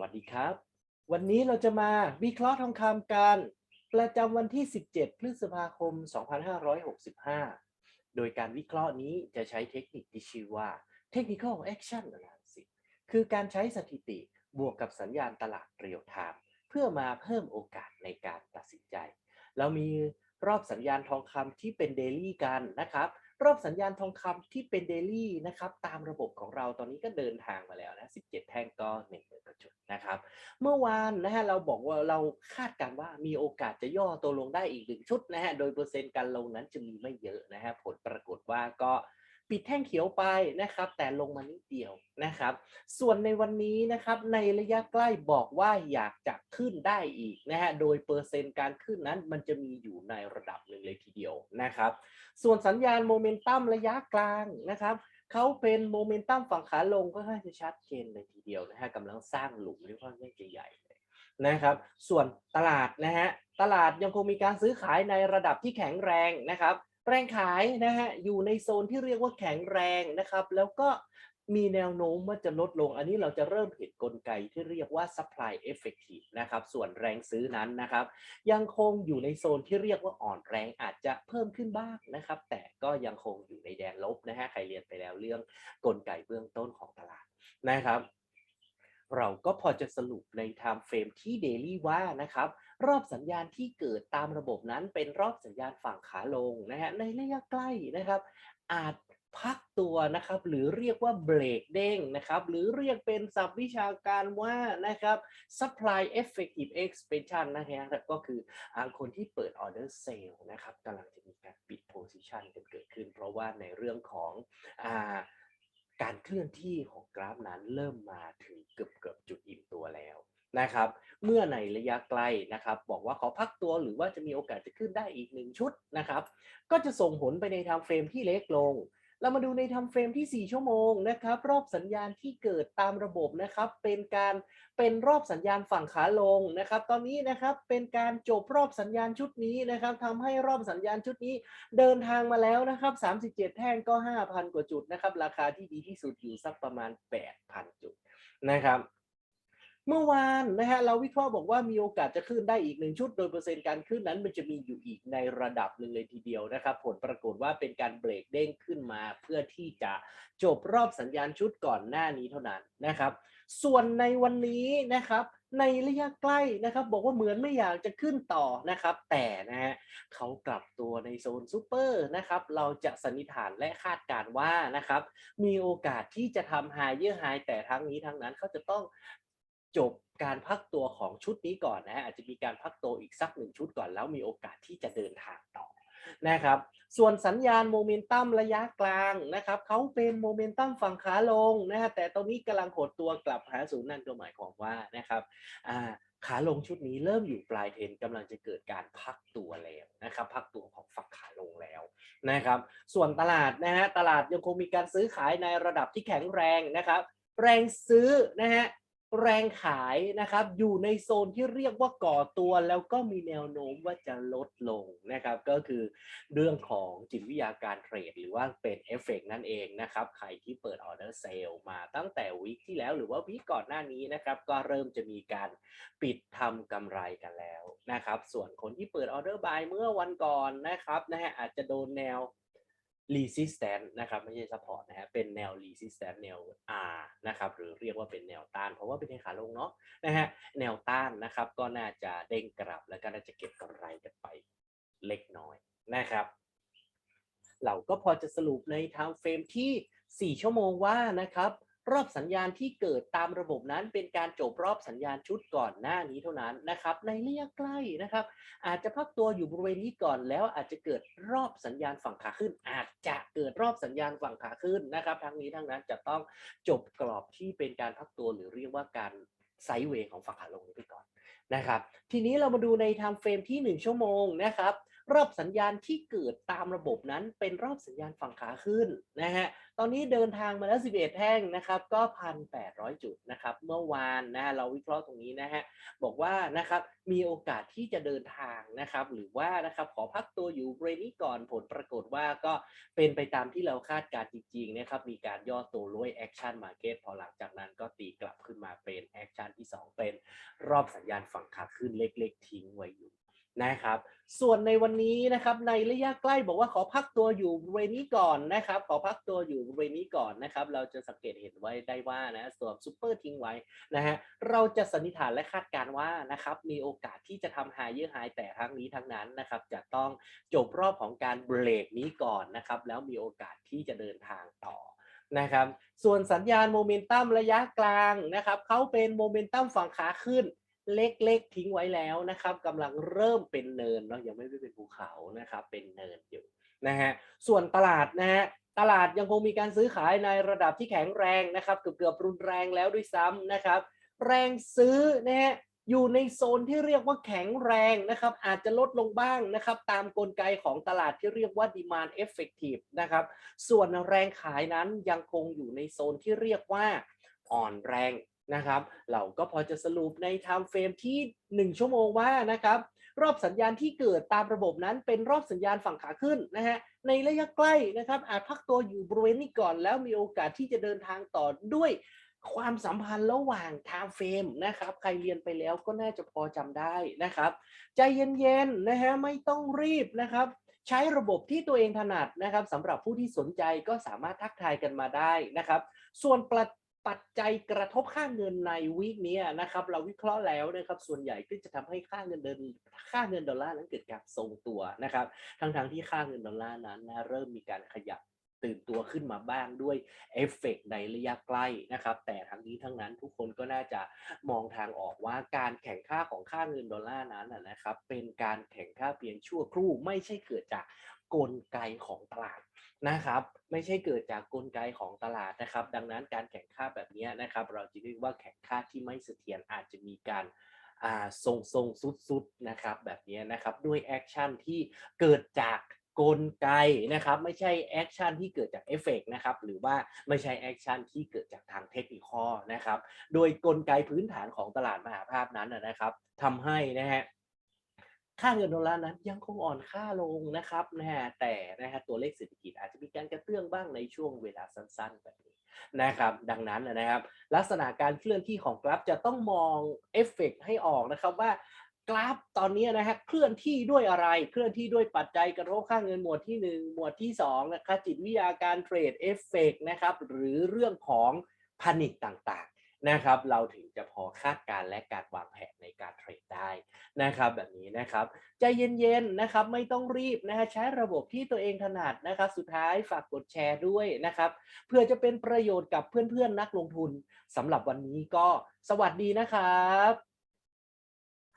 วัสดีครับ วันนี้เราจะมาวิเคราะห์ทองคำกัน ประจำวันที่ 17 พฤษภาคม 2565 โดยการวิเคราะห์นี้จะใช้เทคนิคที่ชื่อว่า Technical Action Analysis คือการใช้สถิติบวกกับสัญญาณตลาดเรียลไทม์เพื่อมาเพิ่มโอกาสในการตัดสินใจ เรามีรอบสัญญาณทองคำที่เป็นเดลี่กันนะครับรอบสัญญาณทองคำที่เป็นเดลี่นะครับ ตามระบบของเราตอนนี้ก็เดินทางมาแล้วนะ 17 แท่งก็1นึ่ง นะครับ เมื่อวานนะฮะเราบอกว่าเราคาดการว่ามีโอกาสจะย่อตัวลงได้อีกหนึ่งชุดนะฮะโดยเปอร์เซ็นต์การลงนั้นจะมีไม่เยอะนะฮะผลปรากฏว่าก็ปิดแท่งเขียวไปนะครับ แต่ลงมานิดเดียวนะครับ ส่วนในวันนี้นะครับในระยะใกล้บอกว่าอยากจะขึ้นได้อีกนะฮะโดยเปอร์เซ็นต์การขึ้นนั้นมันจะมีอยู่ในระดับหนึ่งเลยทีเดียวนะครับ ส่วนสัญญาณโมเมนตัมระยะกลางนะครับ เขาเป็นโมเมนตัมฝั่งขาลงก็ค่อนข้างจะชัดเจนเลยทีเดียวนะฮะกำลังสร้างหลุมที่ค่อนข้างจะใหญ่เลยนะครับ ส่วนตลาดนะฮะตลาดยังคงมีการซื้อขายในระดับที่แข็งแรงนะครับแรงขายนะฮะอยู่ในโซนที่เรียกว่าแข็งแรงนะครับ แล้วก็ มีแนวโน้มว่าจะลดลง อันนี้เราจะเริ่มเห็นกลไกที่เรียกว่า supply effective นะครับ ส่วนแรงซื้อนั้นนะครับ ยังคงอยู่ในโซนที่เรียกว่าอ่อนแรงอาจจะเพิ่มขึ้นบ้างนะครับ แต่ก็ยังคงอยู่ในแดนลบนะฮะ ใครเรียนไปแล้วเรื่องกลไกเบื้องต้นของตลาดนะครับ เราก็พอจะสรุปใน time frame ที่เดลี่ว่านะครับรอบสัญญาณที่เกิดตามระบบนั้นเป็นรอบสัญญาณฝั่งขาลงนะฮะในระยะใกล้นะครับ อาจ พักตัวนะครับ หรือเรียกว่าเบรกเด้งนะครับ หรือเรียกเป็นศัพท์วิชาการว่านะครับ supply effective expansion นะฮะก็คืออคนที่เปิด order sale นะครับกำลังจะมีการปิด position กันเกิดขึ้น เพราะว่าในเรื่องของอาการเคลื่อนที่ของกราฟนั้นเริ่มมาถึงเกือบเกือบจุดอิ่มตัวแล้วนะครับ เมื่อในระยะไกลนะครับ บอกว่าขอพักตัวหรือว่าจะมีโอกาสจะขึ้นได้อีกหนึ่งชุดนะครับ ก็จะส่งผลไปในทางเฟรมที่เล็กลง เรามาดูในทำเฟรมที่ 4 ชั่วโมงนะครับ รอบสัญญาณที่เกิดตามระบบนะครับ เป็นการเป็นรอบสัญญาณฝั่งขาลงนะครับ ตอนนี้นะครับเป็นการจบรอบสัญญาณชุดนี้นะครับทำให้รอบสัญญาณชุดนี้เดินทางมาแล้วนะครับ 37 แท่งก็ 5,000 กว่าจุดนะครับ ราคาที่ดีที่สุดอยู่สักประมาณ 8,000 จุดนะครับ เมื่อวานนะฮะเราวิเคราะห์บอกว่ามีโอกาสจะขึ้นได้อีกหนึ่งชุด โดยเปอร์เซ็นต์การขึ้นนั้น มันจะมีอยู่อีกในระดับหนึ่งเลยทีเดียวนะครับผลปรากฏว่าเป็นการเบรกเด้งขึ้นมา เพื่อที่จะจบรอบสัญญาณชุดก่อนหน้านี้เท่านั้นนะครับ ส่วนในวันนี้นะครับในระยะใกล้นะครับบอกว่าเหมือนไม่อยากจะขึ้นต่อนะครับ แต่นะฮะเขากลับตัวในโซนซูเปอร์นะครับ เราจะสันนิษฐานและคาดการณ์ว่านะครับ มีโอกาสที่จะทำไฮเยอร์ไฮแต่ทั้งนี้ทั้งนั้นเขาจะต้อง จบการพักตัวของชุดนี้ก่อนนะฮะอาจจะมีการพักตัวอีกสักหนึ่งชุดก่อน แล้วมีโอกาสที่จะเดินทางต่อนะครับ ส่วนสัญญาณโมเมนตัมระยะกลางนะครับเขาเป็นโมเมนตัมฝั่งขาลงนะฮะแต่ตรงนี้กำลังหดตัวกลับหาศูนย์นั่นก็หมายความว่านะครับอ่าขาลงชุดนี้เริ่มอยู่ปลายเทนกำลังจะเกิดการพักตัวแล้วนะครับพักตัวของฝั่งขาลงแล้วนะครับ ส่วนตลาดนะฮะตลาดยังคงมีการซื้อขายในระดับที่แข็งแรงนะครับ แรงซื้อนะฮะ แรงขายนะครับ อยู่ในโซนที่เรียกว่าก่อตัว แล้วก็มีแนวโน้มว่าจะลดลงนะครับ ก็คือเรื่องของจิตวิทยาการเทรด หรือว่าเป็นเอฟเฟกนั่นเองนะครับ ใครที่เปิดออเดอร์เซลมาตั้งแต่วีคที่แล้วหรือว่าวีก่อนหน้านี้นะครับ ก็เริ่มจะมีการปิดทำกำไรกันแล้วนะครับ ส่วนคนที่เปิดออเดอร์บายเมื่อวันก่อนนะครับนะฮะอาจจะโดนแนว resistance นะครับไม่ใช่ support นะฮะเป็นแนว resistance แนว R นะครับหรือเรียกว่าเป็นแนวต้าน เพราะว่าเป็นในขาลงเนาะนะฮะแนวต้านนะครับก็น่าจะเด้งกลับแล้วก็น่าจะเก็บกำไรกันไปเล็กน้อยนะครับเราก็พอจะสรุปใน time frame ที่ 4 ชั่วโมงว่านะครับ รอบสัญญาณที่เกิดตามระบบนั้นเป็นการจบรอบสัญญาณชุดก่อนหน้านี้เท่านั้นนะครับ ในระยะใกล้นะครับ อาจจะพักตัวอยู่บริเวณนี้ก่อนแล้วอาจจะเกิดรอบสัญญาณฝั่งขาขึ้น อาจจะเกิดรอบสัญญาณฝั่งขาขึ้นนะครับ ทั้งนี้ทั้งนั้นจะต้องจบกรอบที่เป็นการพักตัวหรือเรียกว่าการไซด์เวย์ของฝั่งขาลงนี้ไปก่อนนะครับ ทีนี้เรามาดูใน time frame ที่ 1 ชั่วโมงนะครับ รอบสัญญาณที่เกิดตามระบบนั้นเป็นรอบสัญญาณฝั่งขาขึ้นนะฮะ ตอนนี้เดินทางมาแล้ว 11 แท่งนะครับ ก็ 1,800 จุดนะครับ เมื่อวานนะเราวิเคราะห์ตรงนี้นะฮะ บอกว่านะครับมีโอกาสที่จะเดินทางนะครับ หรือว่านะครับขอพักตัวอยู่บริเวณนี้ก่อนผลปรากฏว่าก็เป็นไปตามที่เราคาดการณ์จริงๆนะครับ มีการย่อตัวด้วยแอคชั่นมาเก็ตพอหลังจากนั้นก็ตีกลับขึ้นมาเป็นแอคชั่นที่ 2 เป็นรอบสัญญาณฝั่งขาขึ้นเล็กๆ ทิ้งไว้อยู่ นะครับ ส่วนในวันนี้นะครับในระยะใกล้บอกว่าขอพักตัวอยู่บริเวณนี้ก่อนนะครับ ขอพักตัวอยู่บริเวณนี้ก่อนนะครับ เราจะสังเกตเห็นไว้ได้ว่านะส่วนซูเปอร์ทิ้งไว้นะฮะเราจะสันนิษฐานและคาดการณ์ว่านะครับมีโอกาสที่จะทำ higher high แต่ทั้งนี้ทั้งนั้นนะครับ จะต้องจบรอบของการเบรกนี้ก่อนนะครับ แล้วมีโอกาสที่จะเดินทางต่อนะครับ ส่วนสัญญาณโมเมนตัมระยะกลางนะครับเขาเป็นโมเมนตัมฝั่งขาขึ้น เล็กๆทิ้งไว้แล้วนะครับกำลังเริ่มเป็นเนินเนาะยังไม่ได้เป็นภูเขานะครับเป็นเนินอยู่นะฮะส่วนตลาดนะฮะตลาดยังคงมีการซื้อขายในระดับที่แข็งแรงนะครับเกือบเกือบๆรุนแรงแล้วด้วยซ้ำนะครับ แรงซื้อนะฮะอยู่ในโซนที่เรียกว่าแข็งแรงนะครับ อาจจะลดลงบ้างนะครับ ตามกลไกของตลาดที่เรียกว่า demand effective นะครับ ส่วนแรงขายนั้นยังคงอยู่ในโซนที่เรียกว่าอ่อนแรง นะครับ เราก็พอจะสรุปใน time frame ที่ 1 ชั่วโมงว่านะครับ รอบสัญญาณที่เกิดตามระบบนั้นเป็นรอบสัญญาณฝั่งขาขึ้นนะฮะในระยะใกล้นะครับ อาจพักตัวอยู่บริเวณนี้ก่อน แล้วมีโอกาสที่จะเดินทางต่อด้วยความสัมพันธ์ระหว่าง time frame นะครับ ใครเรียนไปแล้วก็น่าจะพอจำได้นะครับ ใจเย็นๆนะฮะไม่ต้องรีบนะครับใช้ระบบที่ตัวเองถนัดนะครับสำหรับผู้ที่สนใจก็สามารถทักทายกันมาได้นะครับ ส่วนปัจ ปัจจัยกระทบค่าเงินในวีคนี้นะครับ เราวิเคราะห์แล้วนะครับ ส่วนใหญ่ก็จะทำให้ค่าเงินเดินค่าเงินดอลลาร์นั้นเกิดการทรงตัวนะครับ ทั้งๆที่ค่าเงินดอลลาร์นั้นนะเริ่มมีการขยับ ตื่นตัวขึ้นมาบ้างด้วยเอฟเฟกต์ในระยะใกล้นะครับ แต่ทั้งนี้ทั้งนั้นทุกคนก็น่าจะมองทางออกว่าการแข่งค่าของค่าเงินดอลลาร์นั้นนะครับ เป็นการแข่งค่าเพียงชั่วครู่ไม่ใช่เกิดจากกลไกของตลาดนะครับ ไม่ใช่เกิดจากกลไกของตลาดนะครับ ดังนั้นการแข่งค่าแบบนี้นะครับ เราจะเรียกว่าแข่งค่าที่ไม่เสถียรอาจจะมีการอ่าทรงทรงสุดสุดๆนะครับแบบนี้นะครับด้วยแอคชั่นที่เกิดจาก กลไกนะครับ ไม่ใช่แอคชั่นที่เกิดจากเอฟเฟกนะครับ หรือว่าไม่ใช่แอคชั่นที่เกิดจากทางเทคนิคนะครับ โดยกลไกพื้นฐานของตลาดมหาภาพนั้นนะครับทำให้นะฮะค่าเงินดอลลาร์นั้นยังคงอ่อนค่าลงนะครับนะฮะแต่นะฮะตัวเลขเศรษฐกิจอาจจะมีการกระเตื้องบ้างในช่วงเวลาสั้นๆแบบนี้นะครับ ดังนั้นนะครับ ลักษณะการเคลื่อนที่ของกราฟจะต้องมองเอฟเฟกต์ให้ออกนะครับว่า กราฟตอนนี้นะฮะเคลื่อนที่ด้วยอะไร เคลื่อนที่ด้วยปัจจัยกระทบค่าเงินหมวดที่ 1 หมวดที่2นะครับจิตวิทยาการเทรดเอฟเฟกต์นะครับหรือเรื่องของพานิคต่างๆนะครับ เราถึงจะพอคาดการณ์และการวางแผนในการเทรดได้นะครับ แบบนี้นะครับใจเย็นๆนะครับไม่ต้องรีบนะฮะใช้ระบบที่ตัวเองถนัดนะครับ สุดท้ายฝากกดแชร์ด้วยนะครับ เพื่อจะเป็นประโยชน์กับเพื่อนๆนักลงทุนสำหรับวันนี้ก็สวัสดีนะครับ